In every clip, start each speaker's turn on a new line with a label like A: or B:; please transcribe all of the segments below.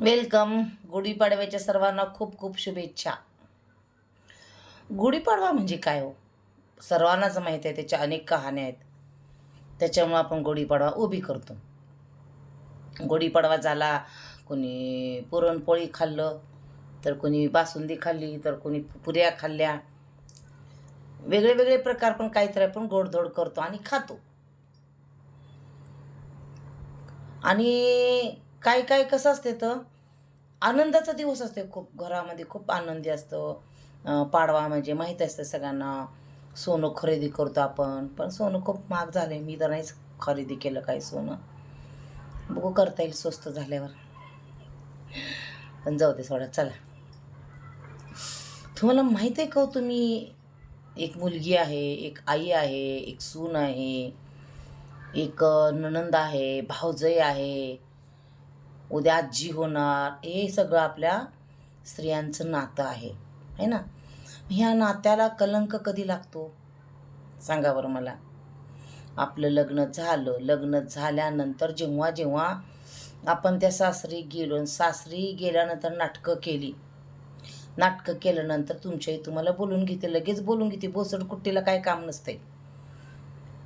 A: Welcome. गुढीपाडव्याच्या सर्वांना खूप खूप शुभेच्छा. गुढीपाडवा म्हणजे काय हो? सर्वांनाच माहीत आहे त्याच्या अनेक कहाण्या आहेत. त्याच्यामुळं आपण गुढीपाडवा उभी करतो. गुढीपाडवा झाला कोणी पुरणपोळी खाल्लं तर कोणी बासुंदी खाल्ली तर कोणी पुऱ्या खाल्ल्या. वेगळे वेगळे प्रकार पण काहीतरी आपण गोडधोड करतो आणि खातो. आणि काय काय कसं असते तर आनंदाचा दिवस असते. खूप घरामध्ये खूप आनंदी असतो. पाडवा म्हणजे माहीत असतं सगळ्यांना. सोनं खरेदी करतो आपण. पण सोनं खूप महाग झालं मी तर नाहीच खरेदी केलं काही सोनं. बघू करता येईल स्वस्त झाल्यावर. पण जाऊ दे सोडा चला. तुम्हाला माहीत आहे का हो तुम्ही? एक मुलगी आहे एक आई आहे एक सून आहे एक नणंद आहे भावजय आहे. उद्या आजी होणार. हे सगळं आपल्या स्त्रियांचं नातं आहे. है ना? ह्या नात्याला कलंक कधी लागतो? सांगा बरं मला. आपलं लग्न झालं. लग्न झाल्यानंतर जेव्हा जेव्हा आपण त्या सासरी गेलो सासरी गेल्यानंतर नाटकं केली. नाटकं केल्यानंतर तुमच्याही तुम्हाला बोलून घेते लगेच बोलून घेते. बोसड कुट्टीला काय काम नसते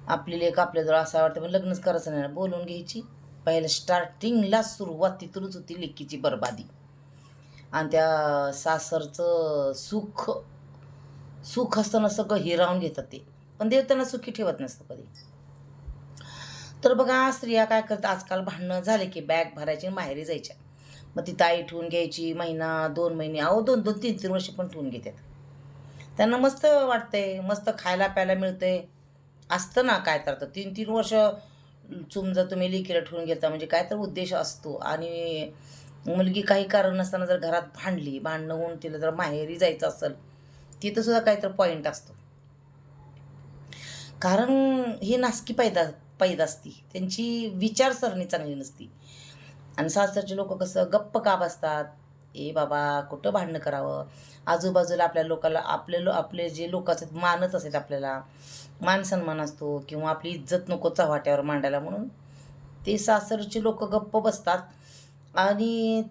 A: आपली लेख आपल्याजवळ असं वाटतं पण लग्नच करायचं नाही ना. बोलून घ्यायची. पहिल्या स्टार्टिंगला सुरुवात तिथूनच होती लेकीची बरबादी. आणि त्या सासरचं सुख सुख असताना सगळं हिरावून घेतात ते. पण देव त्यांना सुखी ठेवत नसतं कधी. तर बघा स्त्रिया काय करतात आजकाल भांडणं झाले की बॅग भरायची आणि माहेरी जायच्या. मग ती ताई ठेवून घ्यायची महिना दोन महिने अहो दोन दोन तीन तीन वर्ष पण ठेवून घेतात. त्यांना मस्त वाटतंय मस्त खायला प्यायला मिळतंय. असतं ना काय तर तीन तीन वर्ष समजा तुम्ही लेकीला ठेवून घेता म्हणजे काय तर उद्देश असतो. आणि मुलगी काही कारण नसताना जर घरात भांडली भांडणं होऊन तिला जर माहेरी जायचं असेल तिथं सुद्धा काहीतरी पॉईंट असतो. कारण ही नासकी पैदा पैदा असती. त्यांची विचारसरणी चांगली नसती. आणि सासरचे लोक कसं गप्प का बसतात ए बाबा कुठं भांडणं करावं? आजूबाजूला आपल्या लोकाला आपले लो आपले जे लोक असतात मानत असतात आपल्याला. मान सन्मान असतो किंवा आपली इज्जत नको चव्हाट्यावर मांडायला म्हणून. ते सासरचे लोक गप्प बसतात. आणि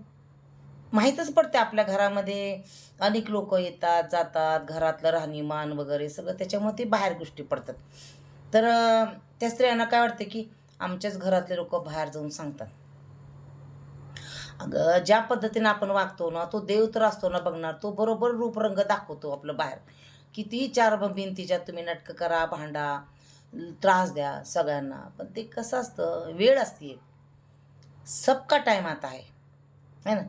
A: माहीतच पडते आपल्या घरामध्ये अनेक लोक येतात जातात घरातलं राहणीमान वगैरे सगळं त्याच्यामुळे ते बाहेर गोष्टी पडतात. तर त्या स्त्रियांना काय वाटतं की आमच्याच घरातले लोक बाहेर जाऊन सांगतात. अगं ज्या पद्धतीने आपण वागतो ना तो देव तर असतो ना बघणार. तो बरोबर रूपरंग दाखवतो आपलं बाहेर. कितीही चार ब- भिंतीच्या तुम्ही नाटकं करा भांडा त्रास द्या सगळ्यांना. पण ते कसं असतं वेळ असते सबका टाईम आता आहे. है ना?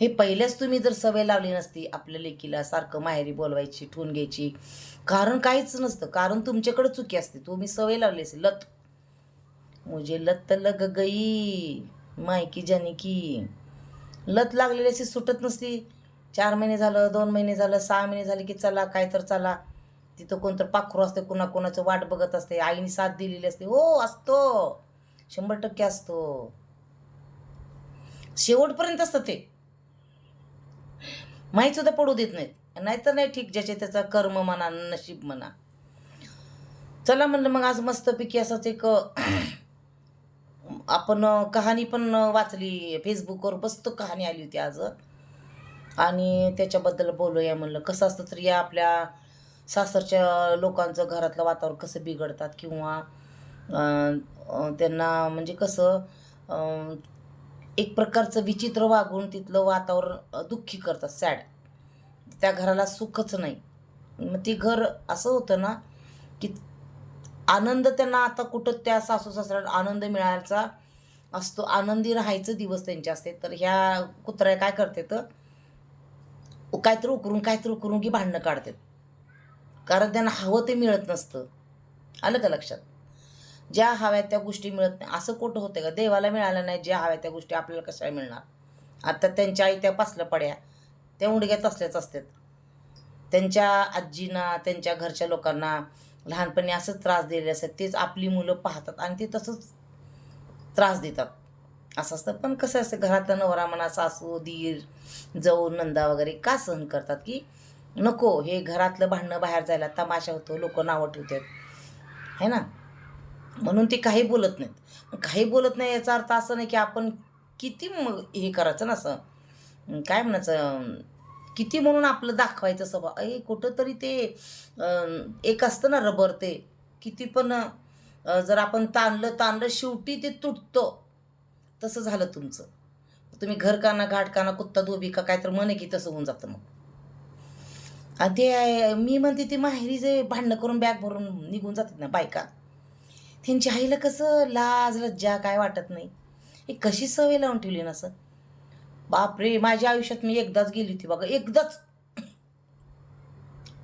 A: हे पहिलेच तुम्ही जर सवय लावली नसती आपल्या लेकीला सारखं माहेरी बोलवायची ठून घ्यायची. कारण काहीच नसतं. कारण तुमच्याकडे चुकी असते. तुम्ही सवय लावली असते लत. मुझे लत लग गई. मायकी ज्याने की लत लागलेली अशी सुटत नसती. चार महिने झालं दोन महिने झालं सहा महिने झाले की चला काय तर चला. तिथं कोणतं पाखरू असते कुणा कोणाचं वाट बघत असते आईने साथ दिलेली असते. हो असतो. शंभर टक्के असतो. शेवटपर्यंत असतं ते. माहीत सुद्धा पडू देत नाहीत. नाहीतर नाही ठीक ज्याचे त्याचा कर्म म्हणा नशीब म्हणा. चला म्हणलं मग आज मस्तपैकी असंच एक आपण कहाणी पण वाचली. फेसबुकवर मस्त कहाणी आली होती आज. आणि त्याच्याबद्दल बोलूया म्हणलं कसं असतं तर या आपल्या सासरच्या लोकांचं घरातलं वातावरण कसं बिघडतात किंवा त्यांना म्हणजे कसं एक प्रकारचं विचित्र वागून तिथलं वातावरण दुःखी करतात सॅड. त्या घराला सुखच नाही. मग ते घर असं होतं ना की आनंद त्यांना आता कुठं त्या सासू सासऱ्याला आनंद मिळायचा असतो. आनंदी राहायचं दिवस त्यांचे असते. तर ह्या कुत्र्या काय करते तर काहीतरी उकरून काहीतरी उकरून की भांडणं काढतात. कारण त्यांना हवं ते मिळत नसतं. आलं का लक्षात? ज्या हव्या त्या गोष्टी मिळत नाही. असं कुठं होतं का? देवाला मिळालं नाही ज्या हव्या त्या गोष्टी आपल्याला कशाला मिळणार? आता त्यांच्या आई त्या पासल्या पड्या. त्या उंडग्यात असल्याच असतात. त्यांच्या आजींना त्यांच्या घरच्या लोकांना लहानपणी असंच त्रास दिलेले असतात. तेच आपली मुलं पाहतात आणि ते तसंच त्रास देतात. असं असतं. पण कसं असतं घरातला नवरा म्हणा सासू दीर जाऊ नंदा वगैरे का सहन करतात की नको हे घरातलं भांडणं बाहेर जायला तमाशा होतो लोक नावं ठेवतात. है ना? म्हणून ते काही बोलत नाहीत. काही बोलत नाही याचा अर्थ असं नाही की आपण किती मग हे करायचं ना असं. काय म्हणायचं? किती म्हणून आपलं दाखवायचं सभा अय कुठंतरी ते एक असतं ना रबर ते. किती पण जर आपण ताणलं ताणलं शेवटी ते तुटतं. तसं झालं तुमचं. तुम्ही घर काना घाट काना कुत्ता धोबी का काय तर म्हणे की तसं होऊन जातं मग. ते मी म्हणते ती माहेरी जे भांडणं करून बॅग भरून निघून जातात ना बायका त्यांच्या आईला कसं लाज लज्जा काय वाटत नाही. हे कशी सवय लावून ठेवली ना असं? बापरे माझ्या आयुष्यात मी एकदाच गेली होती बघा एकदाच.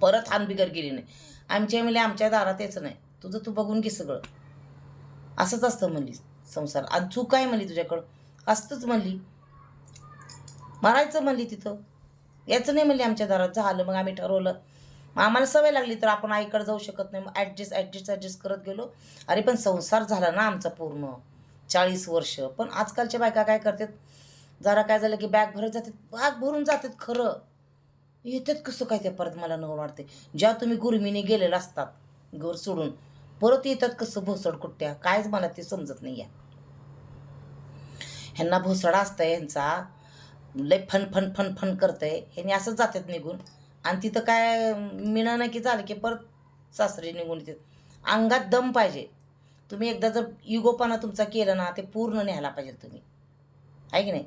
A: परत हानबिगर गेली नाही. आमच्या मिले आमच्या दारात यायचं नाही. तुझं तू बघून घे सगळं. असंच असतं म्हणली संसार. आणि चूक काय म्हणली तुझ्याकडं. असतंच म्हणली मारायचं म्हणली तिथं. याचं नाही म्हणली आमच्या दारात. झालं मग आम्ही ठरवलं. मग आम्हाला सवय लागली तर आपण आईकडे जाऊ शकत नाही. मग ॲडजस्ट ॲडजस्ट ॲडजस्ट करत गेलो. अरे पण संसार झाला ना आमचा पूर्ण. चाळीस वर्ष. पण आजकालच्या बायका काय करतात? जरा काय झालं की बॅग भरत जातात बॅग भरून जातात खरं. येतात कसं काय ते परत मला न वाटते ज्या तुम्ही गुरमीने गेलेला असतात घर सोडून परत येतात कसं भोसड कुट्ट्या कायच मला ते समजत नाही आहे ह्यांना भोसडा असतं ह्यांचा. लय फन फन फन फन करतंय. ह्यांनी असंच जातात निघून. आणि तिथं काय मिळणं नाही की झालं की परत सासरे निघून येतात. अंगात दम पाहिजे. तुम्ही एकदा जर युगोपणा तुमचा केला ना ते पूर्ण न्यायला पाहिजे तुम्ही. आहे की नाही?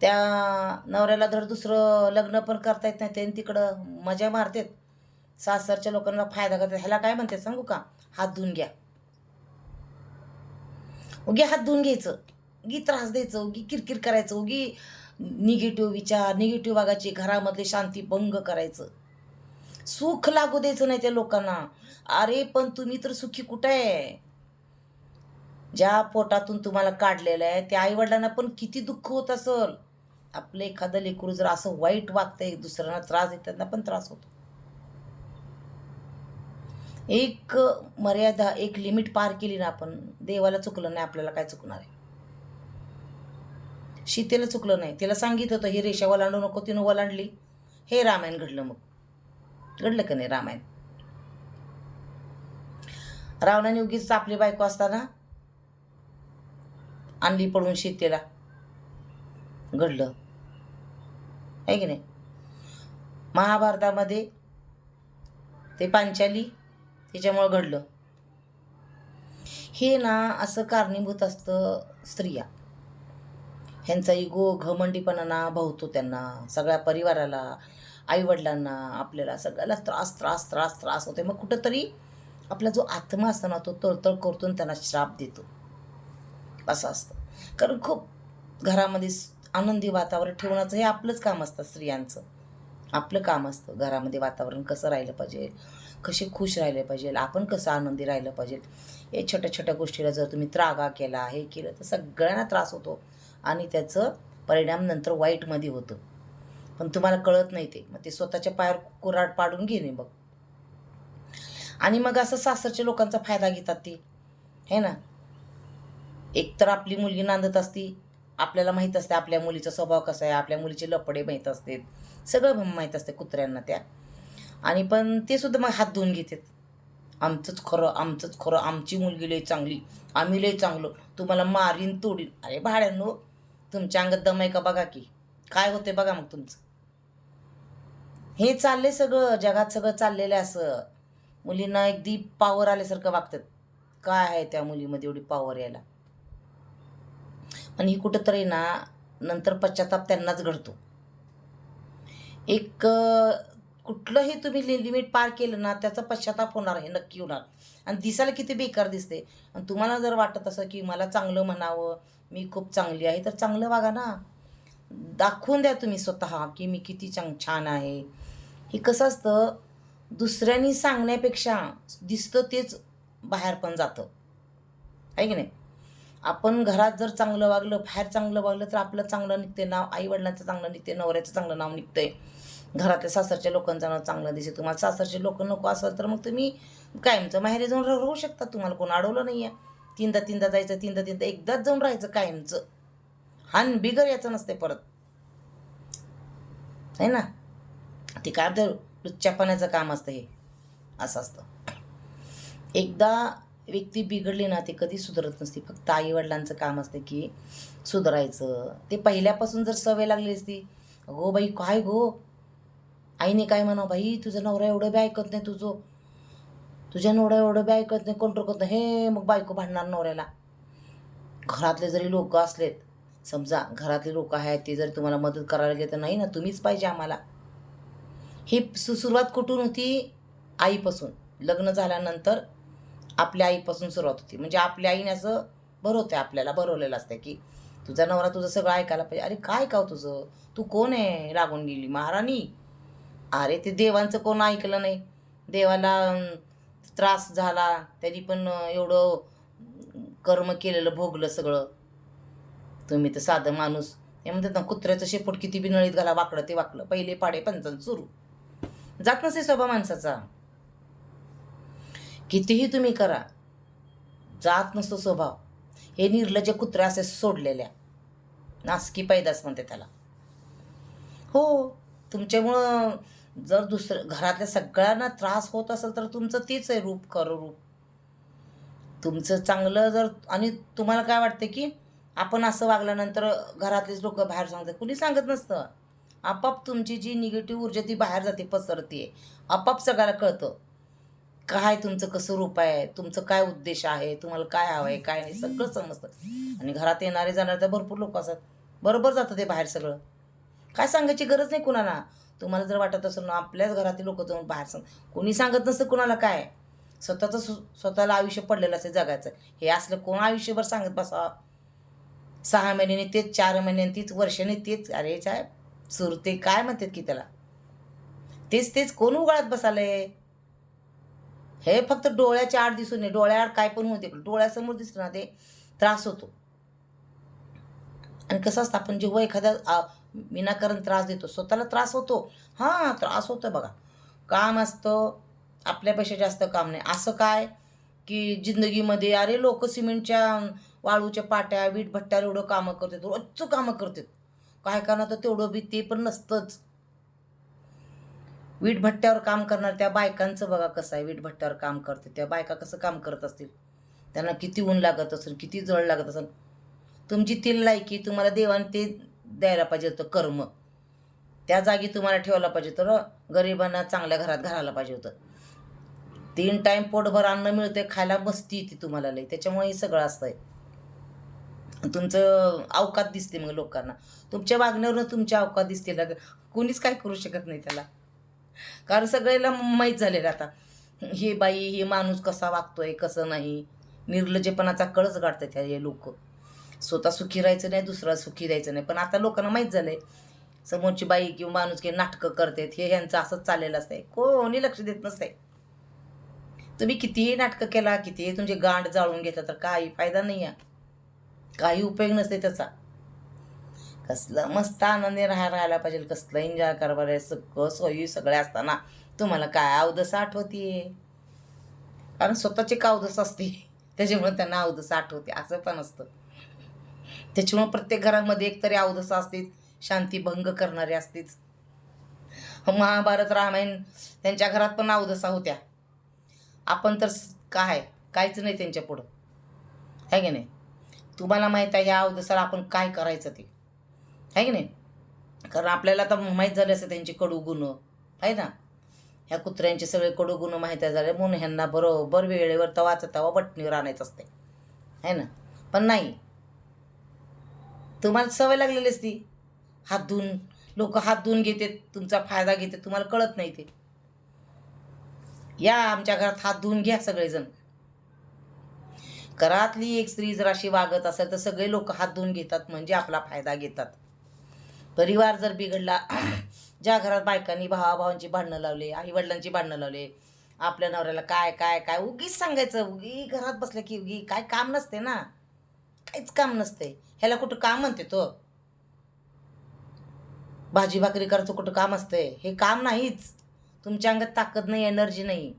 A: त्या नवऱ्याला धड दुसरं लग्न पण करता येत नाही ते तिकडं मजा मारतात. सासरच्या लोकांना फायदा करतात. ह्याला काय म्हणतात सांगू का? हात धुवून घ्या. उगी हात धुवून घ्यायचं. उगी त्रास द्यायचं. उगी किरकिर करायचं. उगी निगेटिव्ह विचार निगेटिव्ह भागाची घरामधले शांती भंग करायचं. सुख लागू द्यायचं नाही त्या लोकांना. अरे पण तुम्ही तर सुखी कुठं आहे? ज्या पोटातून तुम्हाला काढलेलं आहे त्या आईवडिलांना पण किती दुःख होत असल. आपलं एखादं लेकरू जर असं वाईट वागतंय दुसऱ्यांना त्रास देत त्यांना पण त्रास होतो. एक मर्यादा एक लिमिट पार केली ना आपण देवाला चुकलं नाही आपल्याला काय चुकणार आहे? शीतेला चुकलं नाही. तिला सांगितलं होतं ही रेषा ओलांडू नको. तिनं ओलांडली. हे रामायण घडलं मग. घडलं का नाही रामायण? रावणाने उगीच आपली बायको असताना आणली पडून शीतेला घडलं. आहे की नाही? महाभारतामध्ये ते पांचाली त्याच्यामुळं घडलं. हे ना असं कारणीभूत असतं स्त्रिया. ह्यांचा इगो घमंडीपणा ना भावतो त्यांना सगळ्या परिवाराला आईवडिलांना आपल्याला सगळ्याला त्रास त्रास त्रास त्रास होते मग कुठंतरी आपला जो आत्मा असतो ना तो तळतळ करतो त्यांना श्राप देतो. असं असतं. कारण खूप घरामध्ये आनंदी वातावरण ठेवण्याचं हे आपलंच काम असतं स्त्रियांचं. आपलं काम असतं. घरामध्ये वातावरण कसं राहिलं पाहिजे? कसे खुश राहिले पाहिजे? आपण कसं आनंदी राहिलं पाहिजे? हे छोट्या छोट्या गोष्टीला जर तुम्ही त्रागा केला हे केलं तर सगळ्यांना त्रास होतो. आणि त्याचं परिणाम नंतर वाईटमध्ये होतं. पण तुम्हाला कळत नाही ते. मग ते स्वतःच्या पायावर कुराड पाडून घेणे बघ. आणि मग असं सासरच्या लोकांचा फायदा घेतात ती. है ना? एकतर आपली मुलगी नांदत असती आपल्याला माहीत असते आपल्या मुलीचा स्वभाव कसा आहे आपल्या मुलीचे लपडे माहीत असतात सगळं माहीत असते कुत्र्यांना त्या. आणि पण ते सुद्धा मग हात धुवून घेतात. आमचंच खरं आमचंच खरं आमची मुलगी लई चांगली आम्ही लई चांगलो तुम्हाला मारीन तोडीन. अरे भाड्यांनो तुमच्या अंगात दम आहे का बघा की. काय होते बघा मग तुमचं. हे चाललंय सगळं जगात सगळं चाललेलं आहे असं. मुलींना अगदी पावर आल्यासारखं वागतात. काय आहे त्या मुलीमध्ये एवढी पावर यायला? आणि ही कुठंतरी ना नंतर पश्चाताप त्यांनाच घडतो. एक कुठलंही तुम्ही लि लिमिट पार केलं ना त्याचा पश्चाताप होणार हे नक्की होणार. आणि दिसायला किती बेकार दिसते. आणि तुम्हाला जर वाटत असं की मला चांगलं म्हणावं मी खूप चांगली आहे तर चांगलं वागा ना. दाखवून द्या तुम्ही स्वतः की मी किती चांग छान आहे. हे कसं असतं दुसऱ्यांनी सांगण्यापेक्षा दिसतं तेच बाहेर पण जातं. आहे की नाही? आपण घरात जर चांगलं वागलं बाहेर चांगलं वागलं तर आपलं चांगलं निघते नाव आईवडिलांचं चांगलं निघते नवऱ्याचं चांगलं नाव निघतंय. घरातल्या सासरच्या लोकांचं नाव चांगलं दिसते तुम्हाला सासरचे लोक नको असाल तर मग तुम्ही कायमचं माहेरी जाऊन राहू शकता. तुम्हाला कोण अडवलं नाही आहे तीनदा तीनदा जायचं तीनदा तीनदा एकदाच जाऊन राहायचं कायमचं. हान बिगर याचं नसते परत. आहे ना? ते काय तर लुच्च्यापणाचं काम असतं हे. असं असतं. एकदा व्यक्ती बिघडली ना ते कधी सुधारत नसते. फक्त आईवडिलांचं काम असतं की सुधारायचं. ते पहिल्यापासून जर सवय लागली असती गो बाई काय गो? आईने काय म्हणावं? बाई तुझा नवरा एवढं बी ऐकत नाही तुझं. तुझ्या नवरा एवढं बी ऐकत नाही कंट्रोल करत नाही. हे मग बायको भांडणार नवऱ्याला. घरातले जरी लोक असलेत समजा घरातले लोक आहेत ते जरी तुम्हाला मदत करायला गेले तर नाही ना तुम्हीच पाहिजे आम्हाला. ही सु सुरुवात कुठून होती? आईपासून. लग्न झाल्यानंतर आपल्या आईपासून सुरुवात होती. म्हणजे आपल्या आईने असं भरवते आपल्याला भरवलेलं असतं की तुझा नवरा तुझं सगळं ऐकायला पाहिजे. अरे काय काव तुझं? तू कोण आहे? लागून गेली. महाराणी अरे ते देवांचं कोण ऐकलं नाही. देवाला त्रास झाला. त्यांनी पण एवढं कर्म केलेलं भोगलं सगळं. तुम्ही तर साधं माणूस. हे म्हणतात ना कुत्र्याचं शेपूट किती बी नळीत घाला वाकडं ते वाकलं पहिले पाडे पंचांत सुरू. जात नसे स्वभाव माणसाचा. कितीही तुम्ही करा जात नसतो स्वभाव. हे निर्लज्ज कुत्र्या असे सोडलेल्या. नासकी पैदास म्हणते त्याला. हो तुमच्यामुळं जर दुसरं घरातल्या सगळ्यांना त्रास होत असेल तर तुमचं तेच आहे रूप खरं रूप तुमचं चांगलं जर आणि तुम्हाला काय वाटतं की आपण असं वागल्यानंतर घरातलेच लोक बाहेर सांगतात. कुणी सांगत नसतं. आपाप तुमची जी निगेटिव्ह ऊर्जा ती बाहेर जाते पसरते आपाप सगळ्याला कळतं. काय तुमचं कसं रूप आहे? तुमचं काय उद्देश आहे? तुम्हाला काय हवं आहे? काय नाही? सगळं समजतं. आणि घरात येणारे जाणारे तर भरपूर लोक असतात. बरोबर जातं ते बाहेर सगळं. काय सांगायची गरज नाही कुणाला. तुम्हाला जर वाटत असेल ना आपल्याच घरातील लोक जाऊन बाहेर सांग कोणी सांगत नसतं कुणाला काय? स्वतःचं स्वतःला आयुष्य पडलेलं असेल जगायचं हे असलं कोण आयुष्यभर सांगत बसा? सहा महिन्याने तेच चार महिन्याने तीच वर्षाने तेच. अरे काय सुरते काय म्हणतात की त्याला? तेच तेच कोण उगाळत बसाले हे फक्त डोळ्याच्या आड दिसून नये. डोळ्याआड काय पण होते डोळ्यासमोर दिसलं ना ते त्रास होतो. आणि कसं असतं आपण जेव्हा एखाद्या विनाकारण त्रास देतो स्वतःला त्रास होतो. हां त्रास होतो बघा. काम असतं आपल्यापेक्षा जास्त काम नाही. असं काय की जिंदगीमध्ये अरे लोक सिमेंटच्या वाळूच्या पाट्या वीट भट्ट्यावर एवढं कामं करतात रोजचं कामं करतात. काय करणार तर तेवढं बी ते पण नसतंच. वीटभट्ट्यावर काम करणार त्या बायकांचं बघा कसं आहे. वीटभट्ट्यावर काम करते. त्या बायका कसं काम करत असतील? त्यांना किती ऊन लागत असेल किती जळ लागत असेल? तुमची ती लायकी तुम्हाला देवाने ते द्यायला पाहिजे होतं कर्म. त्या जागी तुम्हाला ठेवायला पाहिजे होतं गरिबांना चांगल्या घरात घालायला पाहिजे होतं. तीन टाईम पोटभर अन्न मिळते खायला मस्ती येते तुम्हाला लई. त्याच्यामुळे हे सगळं असतंय. तुमचं अवकात दिसते मग लोकांना. तुमच्या वागण्यावरून तुमच्या अवकात दिसते. कुणीच काय करू शकत नाही त्याला. कारण सगळ्याला माहीत झालेलं आता. हे बाई हे माणूस कसा वागतोय कसं नाही? निर्लज्जपणाचा कळच गाठतात त्या हे लोक. स्वतः सुखी राहायचं नाही दुसरा सुखी राहायचं नाही. पण आता लोकांना माहीत झालंय समोरची बाई किंवा माणूस की नाटकं करतात हे ह्यांचं असंच चाललेलं असतंय. कोणी लक्ष देत नसतंय. तुम्ही कितीही नाटकं केला कितीही तुमचे गांड जाळून घेतलं तर काही फायदा नाही आहे काही उपयोग नसते त्याचा. कसलं मस्त आनंदी राहा राहायला पाहिजे कसलं एन्जॉय करायला सगळं सोयी सगळे असताना. तुम्हाला काय अवदस आठवते कारण स्वतःचे कावदस असते. त्याच्यामुळे त्यांना अवदस आठवते असं पण असतं. त्याच्यामुळे प्रत्येक घरामध्ये एकतरी अवदस असतेच. शांती भंग करणारे असतेच. महाभारत रामायण त्यांच्या घरात पण अवदसा होत्या. आपण तर काय? काहीच नाही त्यांच्या पुढं. आहे की नाही? तुम्हाला माहीत आहे या अवदसाला आपण काय करायचं ते? आहे की नाही? कारण आपल्याला आता माहीत झाले असते त्यांचे कडू गुण. आहे ना? ह्या कुत्र्यांचे सगळे कडू गुण माहीत झाले म्हणून ह्यांना बरोबर वेळेवर तवाचा तवा बटणीवर आणायचं असते. आहे ना? पण नाही. तुम्हाला सवय लागलेली असती. हात धुवून. लोक हात धुवून घेतात. तुमचा फायदा घेतात. तुम्हाला कळत नाही ते. या आमच्या घरात हात धुवून घ्या सगळेजण. घरातली एक स्त्री जर अशी वागत असेल तर सगळे लोक हात धुवून घेतात. म्हणजे आपला फायदा घेतात. परिवार जर बिघडला ज्या घरात बायकांनी भावाभावांची भांडणं लावले आई वडिलांची भांडणं लावले आपल्या नवऱ्याला काय काय काय उगीच सांगायचं उगी घरात बसलं की उगी काय काम नसते ना. काहीच काम नसते. ह्याला कुठं काम म्हणते तो? भाजी भाकरी करायचं कुठं काम असते? हे काम नाहीच. तुमच्या अंगात ताकद नाही एनर्जी नाही.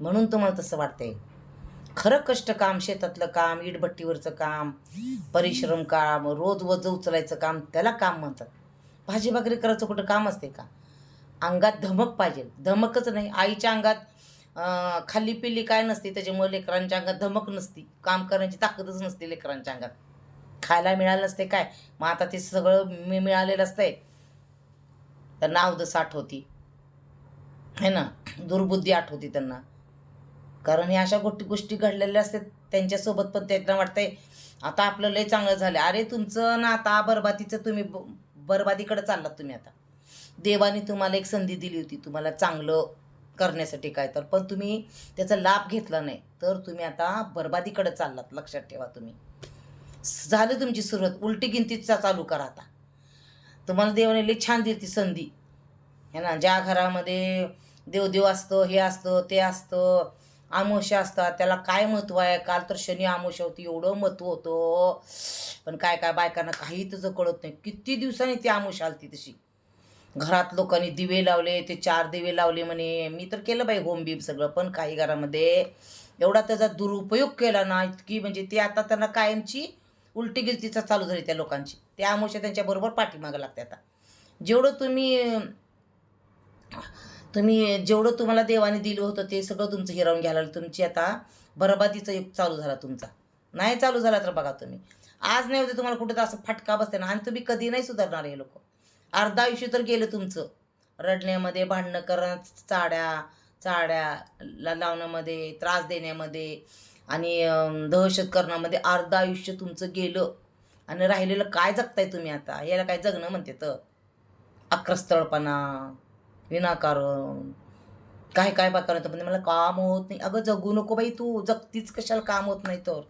A: म्हणून तुम्हाला तसं वाटतंय. खरं कष्ट काम शेतातलं काम इटभट्टीवरचं काम परिश्रम काम रोज वज उचलायचं काम त्याला काम म्हणतात. भाजी भाकरी करायचं कुठं काम असते का? अंगात धमक पाहिजे. धमकच नाही. आईच्या अंगात खाल्ली पिल्ली काय नसते त्याच्यामुळे लेकरांच्या अंगात धमक नसती. काम करण्याची ताकदच नसते लेकरांच्या अंगात. खायला मिळालं असते काय? मग आता ते सगळं मी मिळालेलं असतंय. तर नावदस होती. है ना? दुर्बुद्धी आठवती त्यांना. कारण हे अशा गोष्टी गोष्टी घडलेल्या असतात. त्यांच्यासोबत पण त्यांना वाटतंय आता आपलं लय चांगलं झालं. अरे तुमचं ना आता बरबादीचं तुम्ही ब- बरबादीकडे चाललात तुम्ही आता. देवाने तुम्हाला एक संधी दिली होती. तुम्हाला चांगलं करण्यासाठी काय तर. पण तुम्ही त्याचा लाभ घेतला नाही. तर तुम्ही आता बरबादीकडे चाललात लक्षात ठेवा तुम्ही. झालं झाली तुमची सुरुवात. उलटी गिनतीचा चालू करा आता. तुम्हाला देवाने लई छान दिली ती संधी. है ना ज्या घरामध्ये देवदेव असतं हे असतं ते असतं आमोशा असतात त्याला काय महत्त्व आहे? काल तर शनी आमोशा होती एवढं महत्त्व होतं. पण काय काय बायकांना काही तुझं कळत नाही किती दिवसांनी ती आमोशा आलती तशी. घरात लोकांनी दिवे लावले ते चार दिवे लावले म्हणे. मी तर केलं बाई गोमबीम सगळं पण काही घरामध्ये एवढा त्याचा दुरुपयोग केला ना इतकी म्हणजे ते आता त्यांना कायमची उलटी गिलतीचा चालू झाली त्या लोकांची. त्या आमोशा त्यांच्याबरोबर पाठीमागं लागते आता. जेवढं तुम्ही तुम्ही जेवढं तुम्हाला देवाने दिलं होतं ते सगळं तुमचं हिरावून घ्यायला तुमची आता बरबादीचा युग चालू झाला तुमचा. नाही चालू झाला तर बघा तुम्ही. आज नाही होते तुम्हाला कुठं तर असं फटका बसते ना. आणि तुम्ही कधी नाही सुधारणार हे लोक. अर्धा आयुष्य तर गेलं तुमचं. रडण्यामध्ये भांडणं करणं चाड्या चाड्या ला लावण्यामध्ये त्रास देण्यामध्ये आणि दहशत करण्यामध्ये अर्धा आयुष्य तुमचं गेलं. आणि राहिलेलं काय जगताय तुम्ही आता? याला काय जगणं म्हणते तर? अक्रस्थळपणा. विनाकारण. काय काय बाकार करत पण मला काम होत नाही. अगं जगू नको बाई तू. जगतीच कशाला काम होत नाही तर?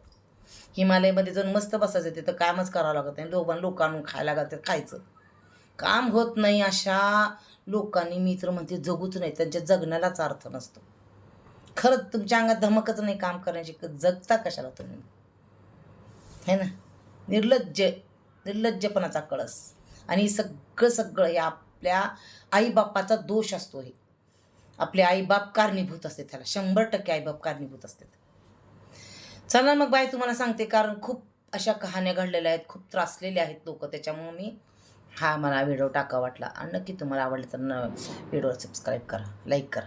A: हिमालयमध्ये जाऊन मस्त बसायचं तिथं कामच करावं लागत नाही. लोकां लोकांना खायला लागतं खायचं. काम होत नाही अशा लोकांनी. मी तर म्हणते जगूच नाही. त्यांच्या जगण्यालाच अर्थ नसतो. खरंच तुमच्या अंगात धमकच नाही काम करण्याची. जगता कशाला तुम्ही? है ना? निर्लज्ज निर्लज्जपणाचा कळस. आणि सगळं सगळं या आपल्या आईबापाचा दोष असतो हे. आपले आईबाप कारणीभूत असते त्याला. शंभर टक्के आईबाप कारणीभूत असतात. चला मग बाय तुम्हाला सांगते कारण खूप अशा कहाण्या घडलेल्या आहेत खूप त्रासलेले आहेत लोक त्याच्यामुळे मी हा मला व्हिडिओ टाका वाटला. आणि नक्की तुम्हाला आवडलं तर न व्हिडिओ सबस्क्राईब करा लाईक करा.